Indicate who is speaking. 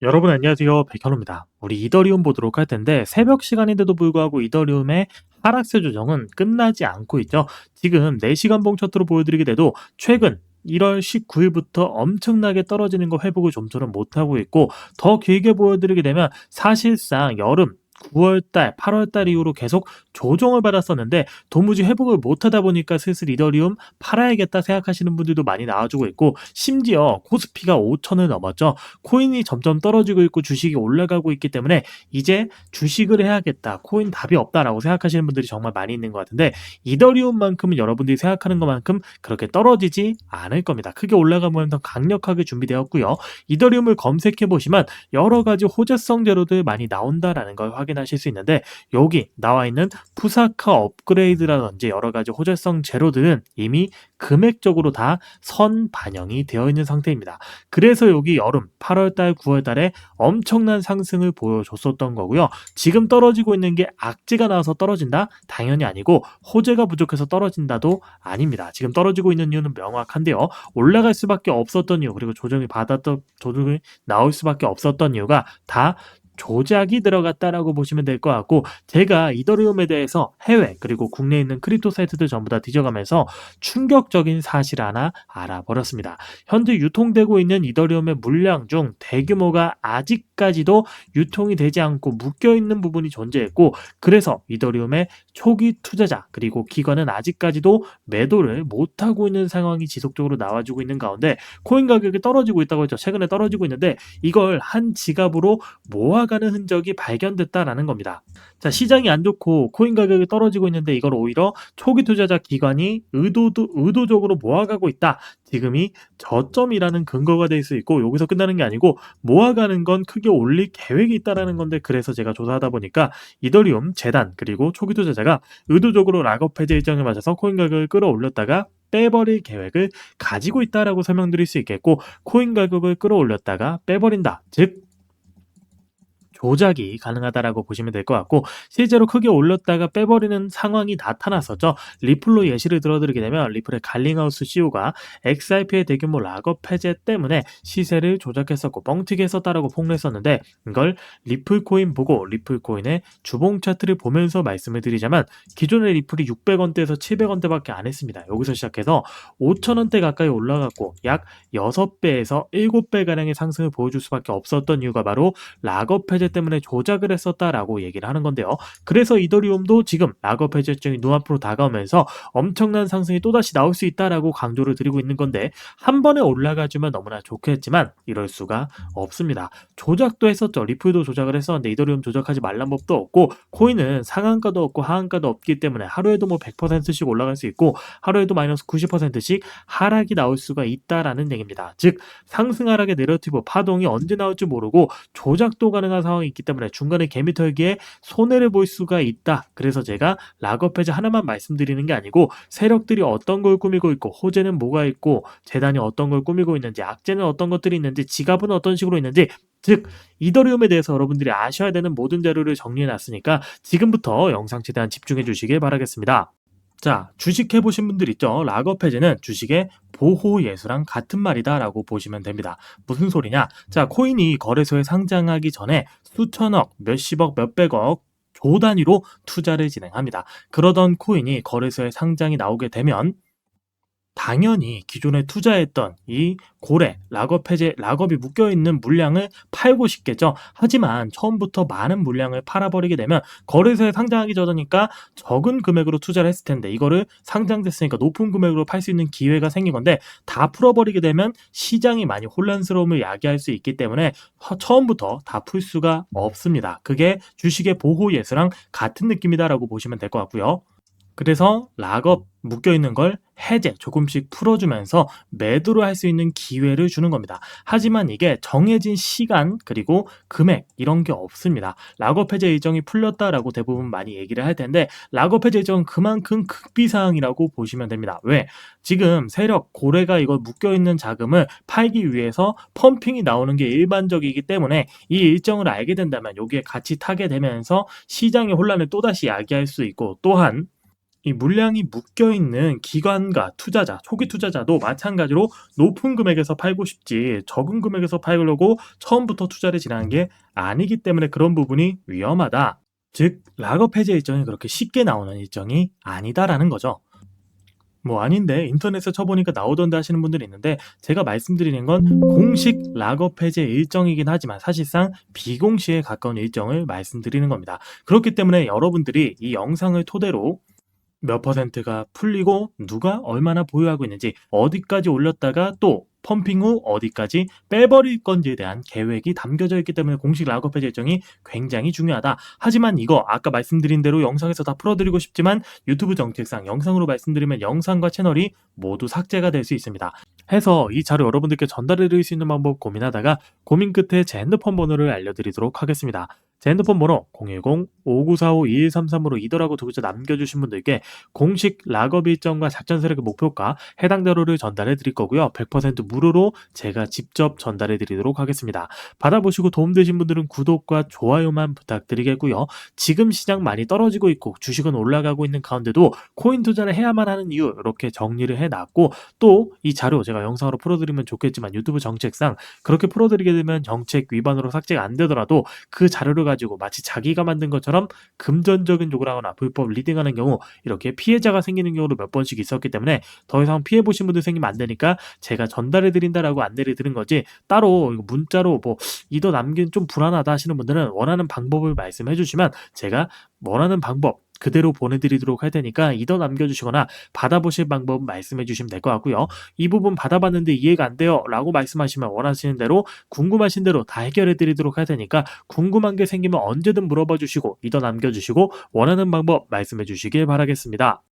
Speaker 1: 여러분 안녕하세요. 백현우입니다. 우리 이더리움 보도록 할 텐데 새벽 시간인데도 불구하고 이더리움의 하락세 조정은 끝나지 않고 있죠. 지금 4시간 봉 차트로 보여드리게 돼도 최근 1월 19일부터 엄청나게 떨어지는 거 회복을 좀처럼 못하고 있고 더 길게 보여드리게 되면 사실상 여름 9월달, 8월달 이후로 계속 조정을 받았었는데 도무지 회복을 못하다 보니까 슬슬 이더리움 팔아야겠다 생각하시는 분들도 많이 나와주고 있고 심지어 코스피가 5천을 넘었죠. 코인이 점점 떨어지고 있고 주식이 올라가고 있기 때문에 이제 주식을 해야겠다. 코인 답이 없다라고 생각하시는 분들이 정말 많이 있는 것 같은데 이더리움만큼은 여러분들이 생각하는 것만큼 그렇게 떨어지지 않을 겁니다. 크게 올라가면 더 강력하게 준비되었고요. 이더리움을 검색해 보시면 여러 가지 호재성 재료들 많이 나온다라는 걸 확인 확인하실 수 있는데 여기 나와 있는 푸사카 업그레이드라든지 여러 가지 호재성 제로들은 이미 금액적으로 다 선 반영이 되어 있는 상태입니다. 그래서 여기 여름 8월달, 9월달에 엄청난 상승을 보여줬었던 거고요. 지금 떨어지고 있는 게 악재가 나와서 떨어진다? 당연히 아니고 호재가 부족해서 떨어진다도 아닙니다. 지금 떨어지고 있는 이유는 명확한데요. 올라갈 수밖에 없었던 이유 그리고 조정이 받았던 조정이 나올 수밖에 없었던 이유가 다 조작이 들어갔다라고 보시면 될 것 같고 제가 이더리움에 대해서 해외 그리고 국내에 있는 크립토 사이트들 전부 다 뒤져가면서 충격적인 사실 하나 알아버렸습니다. 현재 유통되고 있는 이더리움의 물량 중 대규모가 아직까지도 유통이 되지 않고 묶여 있는 부분이 존재했고 그래서 이더리움의 초기 투자자 그리고 기관은 아직까지도 매도를 못하고 있는 상황이 지속적으로 나와주고 있는 가운데 코인 가격이 떨어지고 있다고 했죠. 최근에 떨어지고 있는데 이걸 한 지갑으로 모아 올라가는 흔적이 발견됐다라는 겁니다. 자, 시장이 안 좋고 코인 가격이 떨어지고 있는데 이걸 오히려 초기 투자자 기관이 의도도, 의도적으로 모아가고 있다. 지금이 저점이라는 근거가 될 수 있고 여기서 끝나는 게 아니고 모아가는 건 크게 올릴 계획이 있다라는 건데 그래서 제가 조사하다 보니까 이더리움 재단 그리고 초기 투자자가 의도적으로 락업 해제 일정에 맞아서 코인 가격을 끌어올렸다가 빼버릴 계획을 가지고 있다라고 설명드릴 수 있겠고 코인 가격을 끌어올렸다가 빼버린다. 즉 조작이 가능하다라고 보시면 될 것 같고 실제로 크게 올렸다가 빼버리는 상황이 나타났었죠. 리플로 예시를 들어드리게 되면 리플의 갈링하우스 CEO가 XRP의 대규모 락업 해제 때문에 시세를 조작했었고 뻥튀기 했었다라고 폭로했었는데 이걸 리플코인 보고 리플코인의 주봉 차트를 보면서 말씀을 드리자면 기존의 리플이 600원대에서 700원대밖에 안 했습니다. 여기서 시작해서 5천원대 가까이 올라갔고 약 6배에서 7배가량의 상승을 보여줄 수밖에 없었던 이유가 바로 락업 해제 때문에 조작을 했었다라고 얘기를 하는 건데요. 그래서 이더리움도 지금 락업 해제증이 눈앞으로 다가오면서 엄청난 상승이 또다시 나올 수 있다라고 강조를 드리고 있는 건데 한 번에 올라가주면 너무나 좋겠지만 이럴 수가 없습니다. 조작도 했었죠. 리플도 조작을 했었는데 이더리움 조작하지 말란 법도 없고 코인은 상한가도 없고 하한가도 없기 때문에 하루에도 뭐 100%씩 올라갈 수 있고 하루에도 마이너스 90%씩 하락이 나올 수가 있다라는 얘기입니다. 즉 상승 하락의 내러티브 파동이 언제 나올지 모르고 조작도 가능한 상황 상황이 있기 때문에 중간에 개미 털기에 손해를 볼 수가 있다. 그래서 제가 락업 해제 하나만 말씀드리는 게 아니고 세력들이 어떤 걸 꾸미고 있고 호재는 뭐가 있고 재단이 어떤 걸 꾸미고 있는지 악재는 어떤 것들이 있는지 지갑은 어떤 식으로 있는지 즉 이더리움에 대해서 여러분들이 아셔야 되는 모든 자료를 정리해 놨으니까 지금부터 영상 최대한 집중해 주시길 바라겠습니다. 자, 주식 해보신 분들 있죠? 락업 해제는 주식의 보호 예수랑 같은 말이다라고 보시면 됩니다. 무슨 소리냐? 자, 코인이 거래소에 상장하기 전에 수천억, 몇십억, 몇백억 조 단위로 투자를 진행합니다. 그러던 코인이 거래소에 상장이 나오게 되면 당연히 기존에 투자했던 이 고래, 락업 해제, 락업이 묶여있는 물량을 팔고 싶겠죠. 하지만 처음부터 많은 물량을 팔아버리게 되면 거래소에 상장하기 전이니까 적은 금액으로 투자를 했을 텐데 이거를 상장됐으니까 높은 금액으로 팔 수 있는 기회가 생긴 건데 다 풀어버리게 되면 시장이 많이 혼란스러움을 야기할 수 있기 때문에 처음부터 다 풀 수가 없습니다. 그게 주식의 보호 예수랑 같은 느낌이다라고 보시면 될 것 같고요. 그래서 락업 묶여 있는 걸 해제 조금씩 풀어주면서 매도를 할수 있는 기회를 주는 겁니다. 하지만 이게 정해진 시간 그리고 금액 이런 게 없습니다. 락업 해제 일정이 풀렸다라고 대부분 많이 얘기를 할 텐데 락업 해제 일정은 그만큼 극비사항이라고 보시면 됩니다. 왜? 지금 세력 고래가 이걸 묶여 있는 자금을 팔기 위해서 펌핑이 나오는 게 일반적이기 때문에 이 일정을 알게 된다면 여기에 같이 타게 되면서 시장의 혼란을 또다시 야기할 수 있고 또한 이 물량이 묶여 있는 기관과 투자자, 초기 투자자도 마찬가지로 높은 금액에서 팔고 싶지 적은 금액에서 팔려고 처음부터 투자를 진행한 게 아니기 때문에 그런 부분이 위험하다. 즉 락업 해제 일정이 그렇게 쉽게 나오는 일정이 아니다라는 거죠. 뭐 아닌데 인터넷에 쳐보니까 나오던데 하시는 분들이 있는데 제가 말씀드리는 건 공식 락업 해제 일정이긴 하지만 사실상 비공식에 가까운 일정을 말씀드리는 겁니다. 그렇기 때문에 여러분들이 이 영상을 토대로 몇 퍼센트가 풀리고 누가 얼마나 보유하고 있는지 어디까지 올렸다가 또 펌핑 후 어디까지 빼버릴 건지에 대한 계획이 담겨져 있기 때문에 공식 락업 해제 일정이 굉장히 중요하다. 하지만 이거 아까 말씀드린 대로 영상에서 다 풀어드리고 싶지만 유튜브 정책상 영상으로 말씀드리면 영상과 채널이 모두 삭제가 될 수 있습니다. 해서 이 자료 여러분들께 전달해 드릴 수 있는 방법 고민하다가 고민 끝에 제 핸드폰 번호를 알려드리도록 하겠습니다. 제 핸드폰 번호 010-5945-2133으로 이더라고 두 글자 남겨주신 분들께 공식 락업 일정과 작전 세력의 목표가 해당 자료를 전달해 드릴 거고요. 100% 무료로 제가 직접 전달해 드리도록 하겠습니다. 받아보시고 도움되신 분들은 구독과 좋아요만 부탁드리겠고요. 지금 시장 많이 떨어지고 있고 주식은 올라가고 있는 가운데도 코인 투자를 해야만 하는 이유 이렇게 정리를 해놨고 또 이 자료 제가 영상으로 풀어드리면 좋겠지만 유튜브 정책상 그렇게 풀어드리게 되면 정책 위반으로 삭제가 안 되더라도 그 자료를 가지고 마치 자기가 만든 것처럼 금전적인 욕을 하거나 불법 리딩하는 경우 이렇게 피해자가 생기는 경우도 몇 번씩 있었기 때문에 더 이상 피해 보신 분들 생기면 안 되니까 제가 전달해 드린다라고 안내를 드린 거지 따로 문자로 뭐 이더 남긴 좀 불안하다 하시는 분들은 원하는 방법을 말씀해 주시면 제가 원하는 방법 그대로 보내드리도록 할 테니까 이더 남겨주시거나 받아보실 방법 말씀해 주시면 될 것 같고요. 이 부분 받아봤는데 이해가 안 돼요 라고 말씀하시면 원하시는 대로 궁금하신 대로 다 해결해 드리도록 할 테니까 궁금한 게 생기면 언제든 물어봐 주시고 이더 남겨주시고 원하는 방법 말씀해 주시길 바라겠습니다.